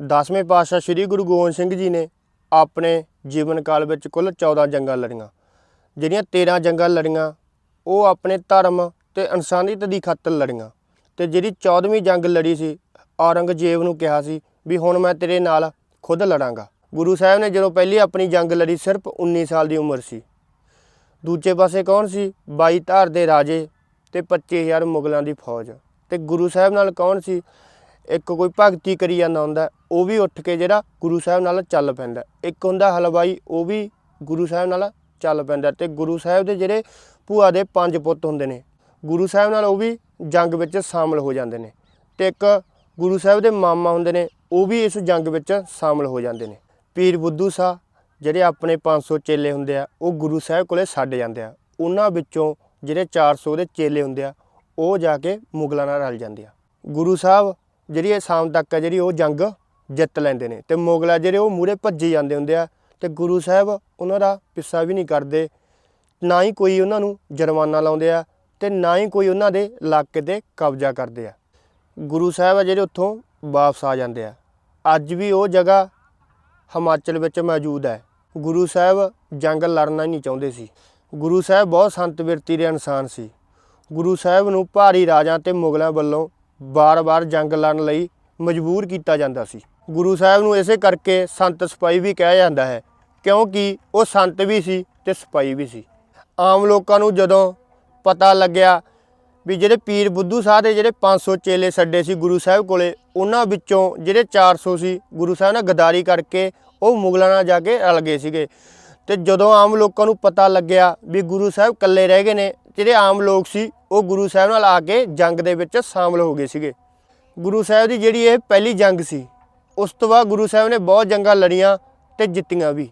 ਦਸਵੇਂ ਪਾਤਸ਼ਾਹ ਸ੍ਰੀ ਗੁਰੂ ਗੋਬਿੰਦ ਸਿੰਘ ਜੀ ਨੇ ਆਪਣੇ ਜੀਵਨ ਕਾਲ ਵਿੱਚ ਕੁੱਲ 14 ਜੰਗਾਂ ਲੜੀਆਂ। ਜਿਹੜੀਆਂ 13 ਜੰਗਾਂ ਲੜੀਆਂ, ਉਹ ਆਪਣੇ ਧਰਮ ਤੇ ਇਨਸਾਨੀਅਤ ਦੀ ਖਾਤਰ ਲੜੀਆਂ। ਤੇ ਜਿਹੜੀ 14ਵੀਂ ਜੰਗ ਲੜੀ ਸੀ, ਔਰੰਗਜ਼ੇਬ ਨੂੰ ਕਿਹਾ ਸੀ ਵੀ ਹੁਣ ਮੈਂ ਤੇਰੇ ਨਾਲ ਖੁਦ ਲੜਾਂਗਾ। ਗੁਰੂ ਸਾਹਿਬ ਨੇ ਜਦੋਂ ਪਹਿਲੀ ਆਪਣੀ ਜੰਗ ਲੜੀ, ਸਿਰਫ 19 ਸਾਲ ਦੀ ਉਮਰ ਸੀ। ਦੂਜੇ ਪਾਸੇ ਕੌਣ ਸੀ? 22 ਧਾਰ ਦੇ ਰਾਜੇ ਤੇ 25000 ਮੁਗਲਾਂ ਦੀ ਫੌਜ। ਤੇ ਗੁਰੂ ਸਾਹਿਬ ਨਾਲ ਕੌਣ ਸੀ? ਇੱਕ ਕੋਈ ਭਗਤੀ ਕਰੀ ਜਾਂਦਾ ਹੁੰਦਾ, ਉਹ ਵੀ ਉੱਠ ਕੇ ਜਿਹੜਾ ਗੁਰੂ ਸਾਹਿਬ ਨਾਲ ਚੱਲ ਪੈਂਦਾ। ਇੱਕ ਹੁੰਦਾ ਹਲਵਾਈ, ਉਹ ਵੀ ਗੁਰੂ ਸਾਹਿਬ ਨਾਲ ਚੱਲ ਪੈਂਦਾ ਤੇ ਗੁਰੂ ਸਾਹਿਬ ਦੇ ਜਿਹੜੇ ਭੂਆ ਦੇ ਪੰਜ ਪੁੱਤ ਹੁੰਦੇ ਨੇ, ਗੁਰੂ ਸਾਹਿਬ ਨਾਲ ਉਹ ਵੀ ਜੰਗ ਵਿੱਚ ਸ਼ਾਮਲ ਹੋ ਜਾਂਦੇ ਨੇ ਤੇ ਇੱਕ ਗੁਰੂ ਸਾਹਿਬ ਦੇ ਮਾਮਾ ਹੁੰਦੇ ਨੇ, ਉਹ ਵੀ ਇਸ ਜੰਗ ਵਿੱਚ ਸ਼ਾਮਲ ਹੋ ਜਾਂਦੇ ਨੇ। ਪੀਰ ਬੁੱਧੂ ਸਾਹਿਬ ਜਿਹੜੇ ਆਪਣੇ 500 ਚੇਲੇ ਹੁੰਦੇ ਆ, ਉਹ ਗੁਰੂ ਸਾਹਿਬ ਕੋਲੇ ਛੱਡ ਜਾਂਦੇ ਆ। ਉਹਨਾਂ ਵਿੱਚੋਂ ਜਿਹੜੇ 400 ਦੇ ਚੇਲੇ ਹੁੰਦੇ ਆ, ਉਹ ਜਾ ਕੇ ਮੁਗਲਾਂ ਨਾਲ ਰਲ ਜਾਂਦੇ ਆ। ਗੁਰੂ ਸਾਹਿਬ ਜਿਹੜੀ ਇਹ ਸ਼ਾਮ ਤੱਕ ਆ ਜਿਹੜੀ ਉਹ ਜੰਗ ਜਿੱਤ ਲੈਂਦੇ ਨੇ ਤੇ ਮੁਗਲਾ ਜਿਹੜੇ ਉਹ ਮੂਰੇ ਭੱਜੇ ਜਾਂਦੇ ਹੁੰਦੇ ਆ ਤੇ ਗੁਰੂ ਸਾਹਿਬ ਉਹਨਾਂ ਦਾ ਪਿੱਛਾ ਵੀ ਨਹੀਂ ਕਰਦੇ, ਨਾ ਹੀ ਕੋਈ ਉਹਨਾਂ ਨੂੰ ਜੁਰਮਾਨਾ ਲਾਉਂਦੇ ਆ ਤੇ ਨਾ ਹੀ ਕੋਈ ਉਹਨਾਂ ਦੇ ਇਲਾਕੇ ਤੇ ਕਬਜ਼ਾ ਕਰਦੇ ਆ। ਗੁਰੂ ਸਾਹਿਬ ਆ ਜਿਹੜੇ ਉੱਥੋਂ ਵਾਪਸ ਆ ਜਾਂਦੇ ਆ। ਅੱਜ ਵੀ ਉਹ ਜਗ੍ਹਾ ਹਿਮਾਚਲ ਵਿੱਚ ਮੌਜੂਦ ਹੈ। ਗੁਰੂ ਸਾਹਿਬ ਜੰਗ ਲੜਨਾ ਹੀ ਨਹੀਂ ਚਾਹੁੰਦੇ ਸੀ। ਗੁਰੂ ਸਾਹਿਬ ਬਹੁਤ ਸੰਤ ਬਿਰਤੀ ਦੇ ਇਨਸਾਨ ਸੀ। ਗੁਰੂ ਸਾਹਿਬ ਨੂੰ ਭਾਰੀ ਰਾਜਾਂ ਤੇ ਮੁਗਲਾਂ ਵੱਲੋਂ ਬਾਰ-ਬਾਰ ਜੰਗ ਲੜਨ ਲਈ ਮਜਬੂਰ ਕੀਤਾ ਜਾਂਦਾ ਸੀ। ਗੁਰੂ ਸਾਹਿਬ ਨੂੰ ਇਸੇ ਕਰਕੇ ਸੰਤ ਸਿਪਾਹੀ ਵੀ ਕਿਹਾ ਜਾਂਦਾ ਹੈ, ਕਿਉਂਕਿ ਉਹ ਸੰਤ ਵੀ ਸੀ ਤੇ ਸਿਪਾਹੀ ਵੀ ਸੀ। ਆਮ ਲੋਕਾਂ ਨੂੰ ਜਦੋਂ ਪਤਾ ਲੱਗਿਆ ਵੀ ਜਿਹੜੇ ਪੀਰ ਬੁੱਧੂ ਸਾਹਿਬ ਦੇ ਜਿਹੜੇ 500 ਚੇਲੇ ਛੱਡੇ ਸੀ ਗੁਰੂ ਸਾਹਿਬ ਕੋਲੇ, ਉਹਨਾਂ ਵਿੱਚੋਂ ਜਿਹੜੇ 400 ਸੀ ਗੁਰੂ ਸਾਹਿਬ ਨਾਲ ਗਦਾਰੀ ਕਰਕੇ ਉਹ ਮੁਗਲਾਂ ਨਾਲ ਜਾ ਕੇ ਰਲ ਗਏ ਸੀਗੇ। ਤੇ ਜਦੋਂ ਆਮ ਲੋਕਾਂ ਨੂੰ ਪਤਾ ਲੱਗਿਆ ਵੀ ਗੁਰੂ ਸਾਹਿਬ ਇਕੱਲੇ ਰਹਿ ਗਏ ਨੇ ਜਿਹੜੇ ਆਮ ਲੋਕ ਸੀ, ਉਹ ਗੁਰੂ ਸਾਹਿਬ ਨਾਲ ਆ ਕੇ ਜੰਗ ਦੇ ਵਿੱਚ ਸ਼ਾਮਲ ਹੋ ਗਏ ਸੀਗੇ। ਗੁਰੂ ਸਾਹਿਬ ਦੀ ਜਿਹੜੀ ਇਹ ਪਹਿਲੀ ਜੰਗ ਸੀ, ਉਸ ਤੋਂ ਬਾਅਦ ਗੁਰੂ ਸਾਹਿਬ ਨੇ ਬਹੁਤ ਜੰਗਾਂ ਲੜੀਆਂ ਤੇ ਜਿੱਤੀਆਂ ਵੀ।